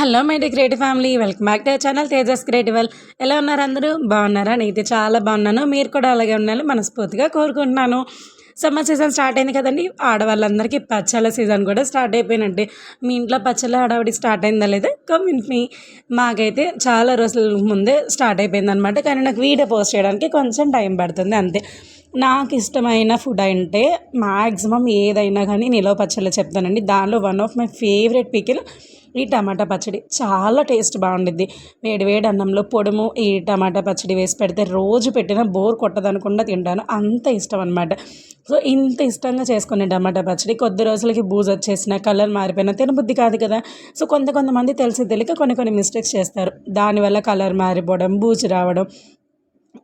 Hello my D creative family welcome back to channel Tejas క్రియేటివల్ ఎలా ఉన్నారు అందరూ? బాగున్నారా? నేనైతే చాలా బాగున్నాను. మీరు కూడా అలాగే ఉండాలని మనస్ఫూర్తిగా కోరుకుంటున్నాను. సమ్మర్ సీజన్ స్టార్ట్ అయింది కదండి. ఆడవాళ్ళందరికీ పచ్చళ్ళ సీజన్ కూడా స్టార్ట్ అయిపోయినట్టే. మీ ఇంట్లో పచ్చళ్ళ హడావిడి స్టార్ట్ అయిందా లేదా? కమెంట్ మీ మాకైతే చాలా రోజుల ముందే స్టార్ట్ అయిపోయింది అనమాట కానీ నాకు వీడియో పోస్ట్ చేయడానికి కొంచెం టైం పడుతుంది అంతే. నాకు ఇష్టమైన ఫుడ్ అంటే మ్యాక్సిమం ఏదైనా కానీ నిలవ పచ్చళ్ళు చెప్తానండి. దానిలో one of my favourite pickle ఈ టమాటా పచ్చడి. చాలా టేస్ట్ బాగుండిద్ది. వేడి వేడి అన్నంలో పొడుము ఈ టమాటా పచ్చడి వేసి పెడితే రోజు పెట్టినా బోర్ కొట్టదనకుండా తింటాను. అంత ఇష్టం అనమాట సో ఇంత ఇష్టంగా చేసుకునే టమాటా పచ్చడి కొద్ది రోజులకి బూజు వచ్చేసిన కలర్ మారిపోయినా తినబుద్ధి కాదు కదా. సో కొంత కొంతమంది తెలిసి తెలియక కొన్ని కొన్ని మిస్టేక్స్ చేస్తారు. దానివల్ల కలర్ మారిపోవడం బూజు రావడం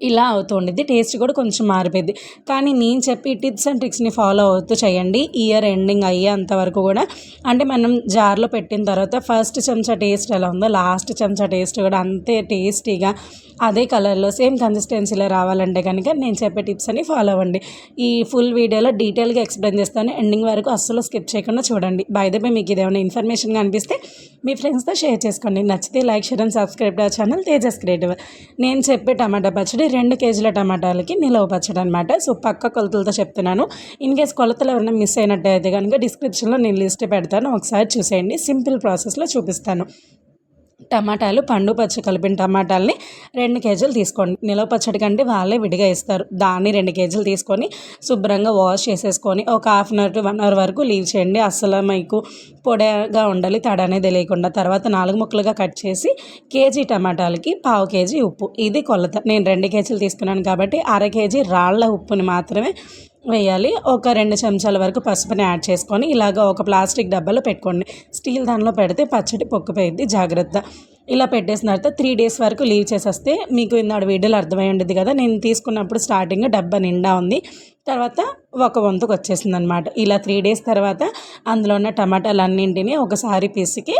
ఇలా అవుతుండేది టేస్ట్ కూడా కొంచెం మారిపోయింది కానీ నేను చెప్పి టిప్స్ అండ్ ట్రిక్స్ని ఫాలో అవుతూ చేయండి. ఇయర్ ఎండింగ్ అయ్యేంత వరకు కూడా. అంటే మనం జార్లో పెట్టిన తర్వాత ఫస్ట్ చెంచా టేస్ట్ ఎలా ఉందో లాస్ట్ చెంచా టేస్ట్ కూడా అంతే టేస్టీగా అదే కలర్లో సేమ్ కన్సిస్టెన్సీలో రావాలంటే కనుక నేను చెప్పే టిప్స్ అని ఫాలో అవ్వండి. ఈ ఫుల్ వీడియోలో డీటెయిల్గా ఎక్స్ప్లెయిన్ చేస్తాను. ఎండింగ్ వరకు అస్సలు స్కిప్ చేయకుండా చూడండి. బై ద మీకు ఇదేమైనా ఇన్ఫర్మేషన్గా అనిపిస్తే మీ ఫ్రెండ్స్తో షేర్ చేసుకోండి. నచ్చితే like share and subscribe channel Tejas creative. నేను చెప్పే టమాటా పచ్చడి రెండు కేజీల టమాటాలకి నిలవ పచ్చడి అనమాట సో పక్క కొలతలతో చెప్తున్నాను. ఇన్ కేస్ కొలతలు ఎవరైనా మిస్ అయినట్టయితే కనుక డిస్క్రిప్షన్లో నేను లిస్ట్ పెడతాను. ఒకసారి చూసేయండి. సింపుల్ ప్రాసెస్లో చూపిస్తాను. టమాటాలు పండు పచ్చి కలిపిన టమాటాలని రెండు కేజీలు తీసుకోండి. నిలవ పచ్చడి కంటే వాళ్ళే విడిగా ఇస్తారు. దాన్ని రెండు కేజీలు తీసుకొని శుభ్రంగా వాష్ చేసేసుకొని ఒక half an hour to one hour వరకు లీవ్ చేయండి. అస్సలు మీకు పొడగా ఉండాలి తడ అనేది లేకుండా. తర్వాత నాలుగు ముక్కలుగా కట్ చేసి కేజీ టమాటాలకి పావు కేజీ ఉప్పు. ఇది కొలత. నేను రెండు కేజీలు తీసుకున్నాను కాబట్టి అర కేజీ రాళ్ళ ఉప్పుని మాత్రమే వేయాలి. ఒక రెండు చెంచాల వరకు పసుపుని యాడ్ చేసుకొని ఇలాగ ఒక ప్లాస్టిక్ డబ్బాలో పెట్టుకోండి. స్టీల్ దానిలో పెడితే పచ్చడి పొక్కుపోయిద్ది. జాగ్రత్త. ఇలా పెట్టేసిన తర్వాత త్రీ డేస్ వరకు లీవ్ చేసేస్తే మీకు ఇందాడు వీడియోలు అర్థమై ఉండేది కదా నేను తీసుకున్నప్పుడు స్టార్టింగ్ డబ్బా నిండా ఉంది. తర్వాత ఒక వంతుకు వచ్చేసింది అనమాట ఇలా త్రీ డేస్ తర్వాత అందులో ఉన్న టమాటాలు అన్నింటినీ ఒకసారి పిసికి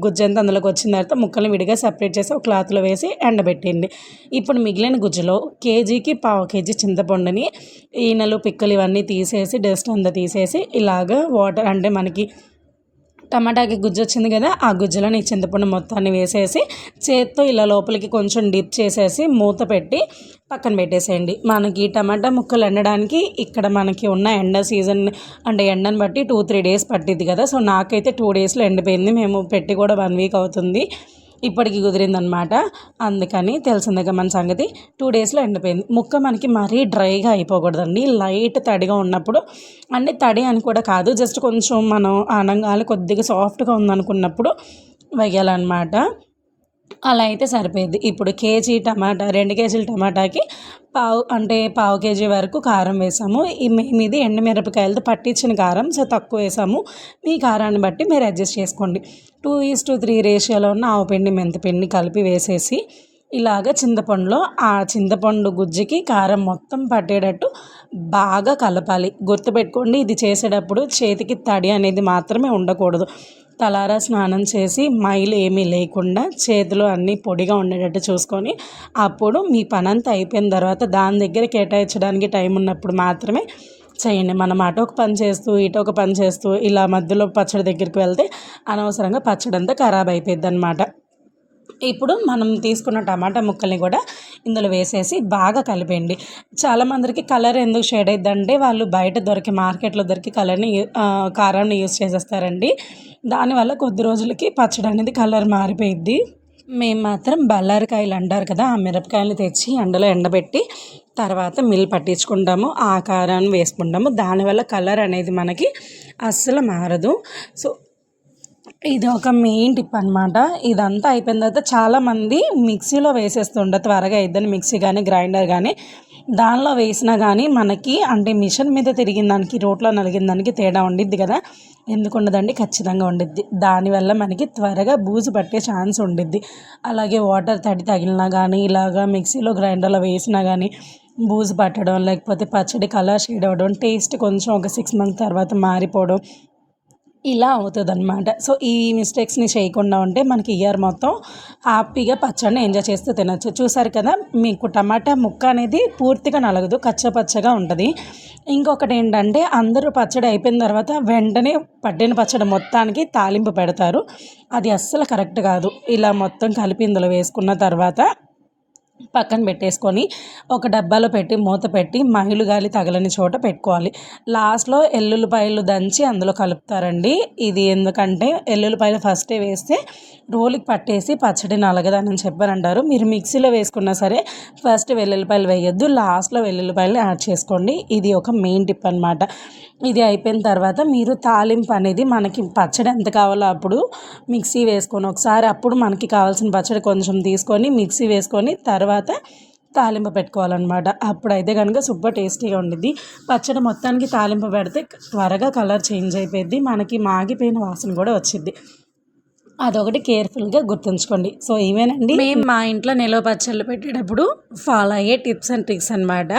గుజ్జంతా అందులోకి వచ్చిన తర్వాత ముక్కల్ని విడిగా సపరేట్ చేసి ఒక క్లాత్లో వేసి ఎండబెట్టండి ఇప్పుడు మిగిలిన గుజ్జులో కేజీకి పావు కేజీ చింతపండుని ఈనలు పిక్కలు ఇవన్నీ తీసేసి డస్ట్ అంతా తీసేసి ఇలాగ వాటర్ అంటే మనకి టమాటాకి గుజ్జు వచ్చింది కదా ఆ గుజ్జులో నీ చింతపండు మొత్తాన్ని వేసేసి చేత్తో ఇలా లోపలికి కొంచెం డిప్ చేసేసి మూత పెట్టి పక్కన పెట్టేసేయండి. మనకి టమాటా ముక్కలు ఎండడానికి ఇక్కడ మనకి ఉన్న ఎండ సీజన్ అంటే ఎండను బట్టి టూ త్రీ డేస్ పట్టిద్ది కదా. సో నాకైతే టూ డేస్లో ఎండిపోయింది. మేము పెట్టి కూడా వన్ వీక్ అవుతుంది. ఇప్పటికి కుదిరిందనమాట. అందుకని తెలిసిందిగా మన సంగతి. టూ డేస్లో ఎండిపోయింది ముక్క మనకి మరీ డ్రైగా అయిపోకూడదండి. లైట్ తడిగా ఉన్నప్పుడు అంటే తడి అని కూడా కాదు జస్ట్ కొంచెం మనం ఆనంగాలు కొద్దిగా సాఫ్ట్గా ఉందనుకున్నప్పుడు వేయాలన్నమాట. అలా అయితే సరిపోయింది. ఇప్పుడు కేజీ టమాటా రెండు కేజీల టమాటాకి పావు అంటే పావు కేజీ వరకు కారం వేసాము. మేము ఇది ఎండుమిరపకాయలతో పట్టించిన కారం సో తక్కువ వేసాము. మీ కారాన్ని బట్టి మీరు అడ్జస్ట్ చేసుకోండి. టూ ఈస్ టు త్రీ రేషియోలో ఉన్న ఆవు పిండి మెంతిపిండి కలిపి వేసేసి ఇలాగ చింతపండులో ఆ చింతపండు గుజ్జుకి కారం మొత్తం పట్టేటట్టు బాగా కలపాలి. గుర్తుపెట్టుకోండి ఇది చేసేటప్పుడు చేతికి తడి అనేది మాత్రమే ఉండకూడదు. తలారా స్నానం చేసి మైలు ఏమీ లేకుండా చేతులు అన్నీ పొడిగా ఉండేటట్టు చూసుకొని అప్పుడు మీ పని అంతా అయిపోయిన తర్వాత దాని దగ్గర కేటాయించడానికి టైం ఉన్నప్పుడు మాత్రమే చేయండి. మనం అటు ఒక పని చేస్తూ ఇటు ఒక పని చేస్తూ ఇలా మధ్యలో పచ్చడి దగ్గరికి వెళ్తే అనవసరంగా పచ్చడి అంతా ఖరాబ్ అయిపోయింది అనమాట ఇప్పుడు మనం తీసుకున్న టమాటా ముక్కల్ని కూడా ఇందులో వేసేసి బాగా కలిపేయండి. చాలామందికి కలర్ ఎందుకు షేడ్ అంటే వాళ్ళు బయట దొరికే మార్కెట్లో దొరికి కలర్ని కారాన్ని యూస్ చేసేస్తారండి. దానివల్ల కొద్ది రోజులకి పచ్చడి అనేది కలర్ మారిపోయిద్ది. మేము మాత్రం బల్లారికాయలు అంటారు కదా ఆ మిరపకాయలు తెచ్చి ఎండలో ఎండబెట్టి తర్వాత మిల్ పట్టించుకుంటాము ఆ కారాన్ని వేసుకుంటాము. దానివల్ల కలర్ అనేది మనకి అస్సలు మారదు. సో ఇది ఒక మెయిన్ టిప్ అనమాట ఇదంతా అయిపోయిన తర్వాత చాలామంది మిక్సీలో వేసేస్తుండే త్వరగా ఇద్దని మిక్సీ కానీ గ్రైండర్ కానీ దానిలో వేసినా కానీ మనకి అంటే మిషన్ మీద తిరిగిన దానికి రోట్లో నలిగిన దానికి తేడా ఉండిద్ది కదా. ఎందుకు ఉండదండి? ఖచ్చితంగా ఉండిద్ది. దానివల్ల మనకి త్వరగా బూజు పట్టే ఛాన్స్ ఉండిద్ది. అలాగే వాటర్ తడి తగిలినా కానీ ఇలాగా మిక్సీలో గ్రైండర్లో వేసినా కానీ బూజు పట్టడం లేకపోతే పచ్చడి కలర్ షేడ్ అవ్వడం టేస్ట్ కొంచెం ఒక సిక్స్ మంత్స్ తర్వాత మారిపోవడం ఇలా అవుతుంది అనమాట సో ఈ మిస్టేక్స్ని చేయకుండా ఉంటే మనకి ఇయర్ మొత్తం హ్యాపీగా పచ్చడిని ఎంజాయ్ చేస్తూ తినచ్చు. చూసారు కదా మీకు టమాటా ముక్క అనేది పూర్తిగా నలగదు కచ్చపచ్చగా ఉంటుంది. ఇంకొకటి ఏంటంటే అందరూ పచ్చడి అయిపోయిన తర్వాత వెంటనే పట్టిన పచ్చడి మొత్తానికి తాలింపు పెడతారు. అది అస్సలు కరెక్ట్ కాదు. ఇలా మొత్తం కలిపి ఇందులో వేసుకున్న తర్వాత పక్కన పెట్టేసుకొని ఒక డబ్బాలో పెట్టి మూత పెట్టి మహిళ గాలి తగలని చోట పెట్టుకోవాలి. లాస్ట్లో ఎల్లుల్లిపాయలు దంచి అందులో కలుపుతారండి. ఇది ఎందుకంటే ఎల్లుల్లిపాయలు ఫస్టే వేస్తే రోలుకి పట్టేసి పచ్చడి నలగదని చెప్పారంటారు మీరు మిక్సీలో వేసుకున్నా సరే ఫస్ట్ వెల్లుల్లిపాయలు వేయొద్దు లాస్ట్లో వెల్లుల్లిపాయలు యాడ్ చేసుకోండి. ఇది ఒక మెయిన్ టిప్ అనమాట ఇది అయిపోయిన తర్వాత మీరు తాలింపు అనేది మనకి పచ్చడి ఎంత కావాలో అప్పుడు మిక్సీ వేసుకొని ఒకసారి అప్పుడు మనకి కావాల్సిన పచ్చడి కొంచెం తీసుకొని మిక్సీ వేసుకొని తర్వాత తాలింపు పెట్టుకోవాలన్నమాట. అప్పుడైతే కనుక సూపర్ టేస్టీగా ఉండిద్ది. పచ్చడి మొత్తానికి తాలింపు పెడితే త్వరగా కలర్ చేంజ్ అయిపోయింది మనకి మాగిపోయిన వాసన కూడా వచ్చింది అదొకటి కేర్ఫుల్గా గుర్తుంచుకోండి. సో ఇవేనండి మేము మా ఇంట్లో నిలవ పచ్చళ్ళు పెట్టేటప్పుడు ఫాలో అయ్యే టిప్స్ అండ్ ట్రిక్స్ అనమాట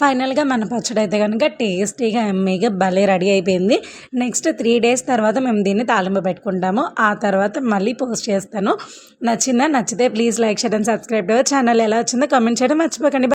ఫైనల్గా మన పచ్చడి అయితే కనుక టేస్టీగా ఎమ్మీగా భలే రెడీ అయిపోయింది. నెక్స్ట్ త్రీ డేస్ తర్వాత మేము దీన్ని తాలింపు పెట్టుకుంటాము. ఆ తర్వాత మళ్ళీ పోస్ట్ చేస్తాను. నచ్చిందా? నచ్చితే ప్లీజ్ లైక్ చేయడం సబ్స్క్రైబ్ ఛానల్. ఎలా వచ్చిందో కామెంట్ చేయడం మర్చిపోకండి.